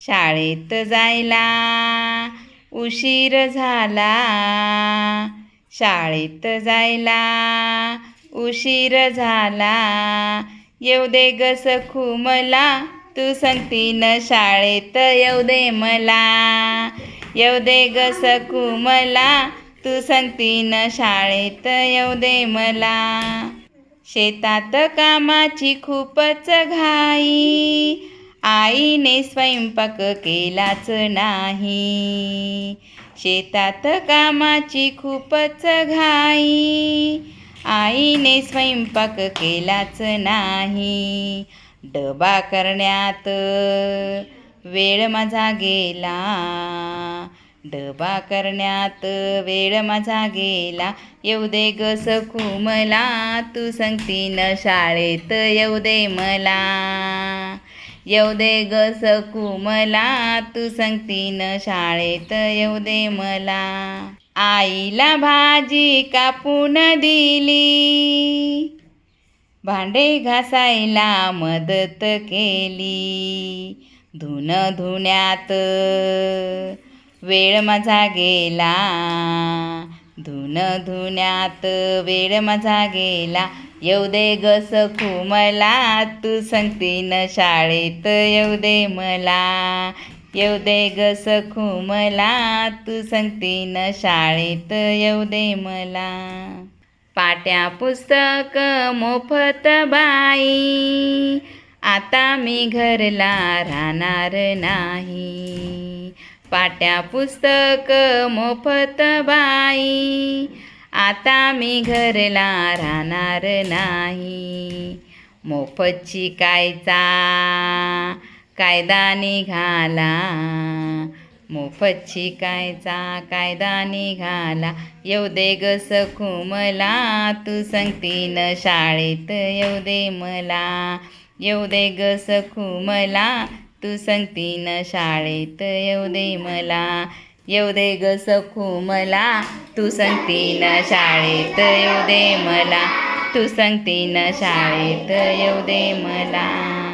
शाळेत जायला उशीर झाला. शाळेत जायला उशीर झाला. येऊ दे ग सखू मला तू सांगतीन शाळेत येऊ दे मला. येऊ दे ग सखू मला तू सांगतीन शाळेत येऊ दे मला. शेतात कामाची खूपच घाई आईने स्वयंपाक केलाच नाही. शेतात कामाची खूपच घाई. आईने स्वयंपाक केलाच नाही. डबा करण्यात वेळ माझा गेला. डबा करण्यात वेळ माझा गेला. येऊ दे ग सखू मला तू सांगती न शाळेत येऊ दे मला. येऊ दे ग सकू मला तू सांगतीन शाळेत येऊ दे मला. आईला भाजी कापून दिली. भांडे घासायला मदत केली. धुन धुण्यात वेळ माझा गेला. धुन धुण्यात वेळ माझा गेला. येऊ दे ग सखू मला तू सांगतीन शाळेत येऊ दे मला. येऊ दे ग सखू मला तू सांगतीन शाळेत येऊ दे मला. पाट्या पुस्तक मोफत बाई आता मी घरला राहणार नाही. पाट्या पुस्तक मोफत बाई आता मी घरला राहणार नाही. मोफत शिकायचा कायदा निघाला. मोफत शिकायचा कायदा निघाला. येऊ दे ग सखू मला तू सांगतीन शाळेत येऊ दे मला. येऊ दे ग सखू मला तू सांगतीन शाळेत येऊ दे मला. येऊ दे ग सखू मला. तू सांगतीन शाळेत येऊ दे मला. तू सांगतीन शाळेत येऊ दे मला.